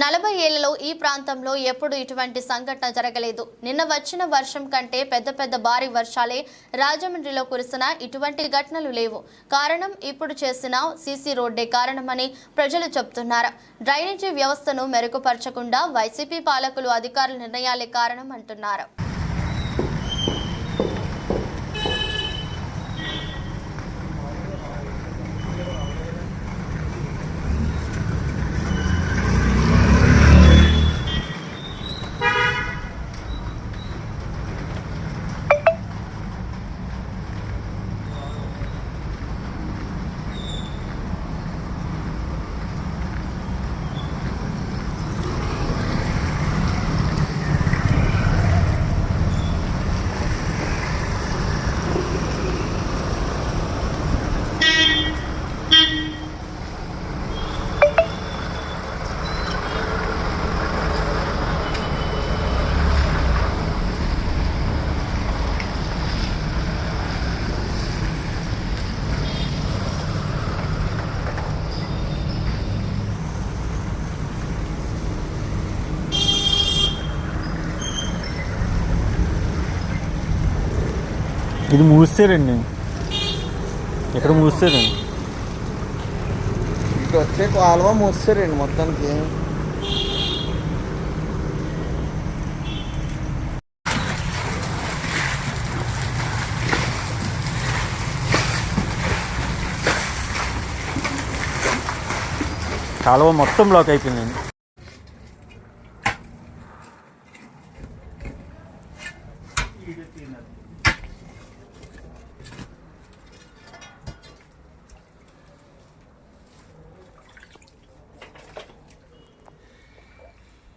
నలభై ఏళ్ళలో ఈ ప్రాంతంలో ఎప్పుడు ఇటువంటి సంఘటన జరగలేదు. నిన్న వచ్చిన వర్షం కంటే పెద్ద పెద్ద భారీ వర్షాలే రాజమండ్రిలో కురిసిన ఇటువంటి ఘటనలు లేవు. కారణం ఇప్పుడు చేసిన సీసీ రోడ్డే కారణమని ప్రజలు చెబుతున్నారు. డ్రైనేజీ వ్యవస్థను మెరుగుపరచకుండా వైసీపీ పాలకులు అధికారుల నిర్ణయాలే కారణం అంటున్నారు. ఇది మూసేరండి. ఇక్కడ మూసేరండి. ఇక్కడ వచ్చే కాలువ మూసేరండి మొత్తానికి. కాలువ మొత్తం బ్లాక్ అయిపోయిందండి.